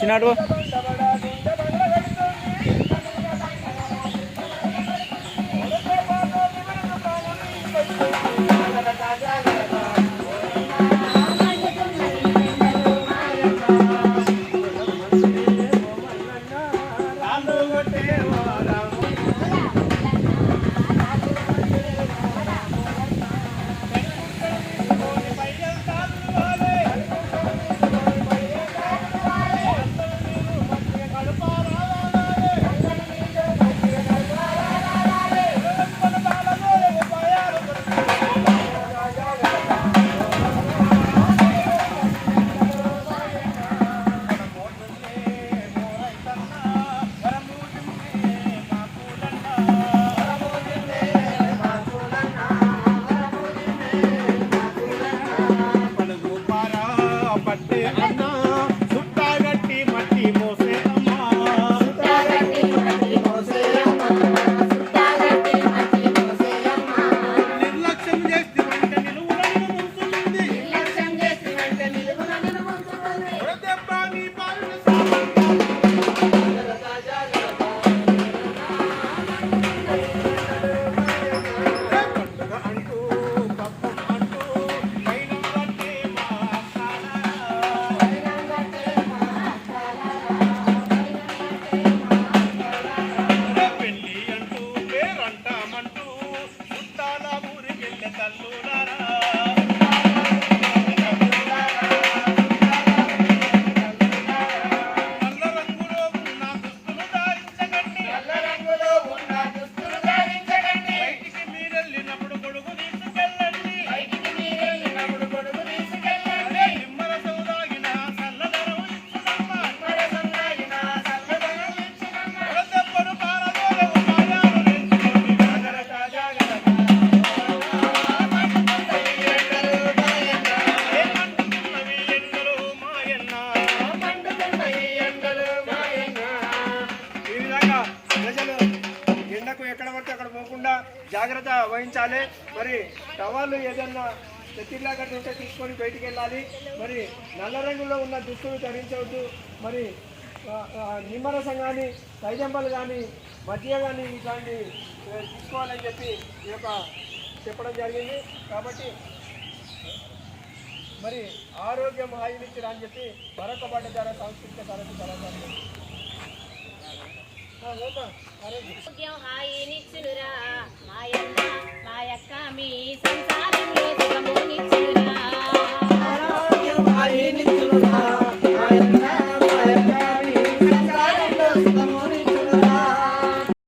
చిన్నాడు I'm calor విధంగా ప్రజలు ఎండకు ఎక్కడ పడితే అక్కడ పోకుండా జాగ్రత్త వహించాలి. మరి టవాళ్ళు ఏదన్నా చెత్తిలాగా ఉంటే తీసుకొని బయటికి వెళ్ళాలి. మరి నల్ల రంగులో ఉన్న దుస్తులు ధరించవద్దు. మరి నిమ్మరసం కానీ తైజంపలు కానీ మధ్య కానీ ఇట్లాంటి తీసుకోవాలని చెప్పి ఈ యొక్క చెప్పడం జరిగింది. కాబట్టి మరి ఆరోగ్యం హాయినిచ్చిరా అని చెప్పి మరొక పాట ద్వారా సాంస్కృతిక తరగతి. కళాకారులు ఆరోగ్యం. హాయినిచ్చునురా మాయన్న మాయక్క.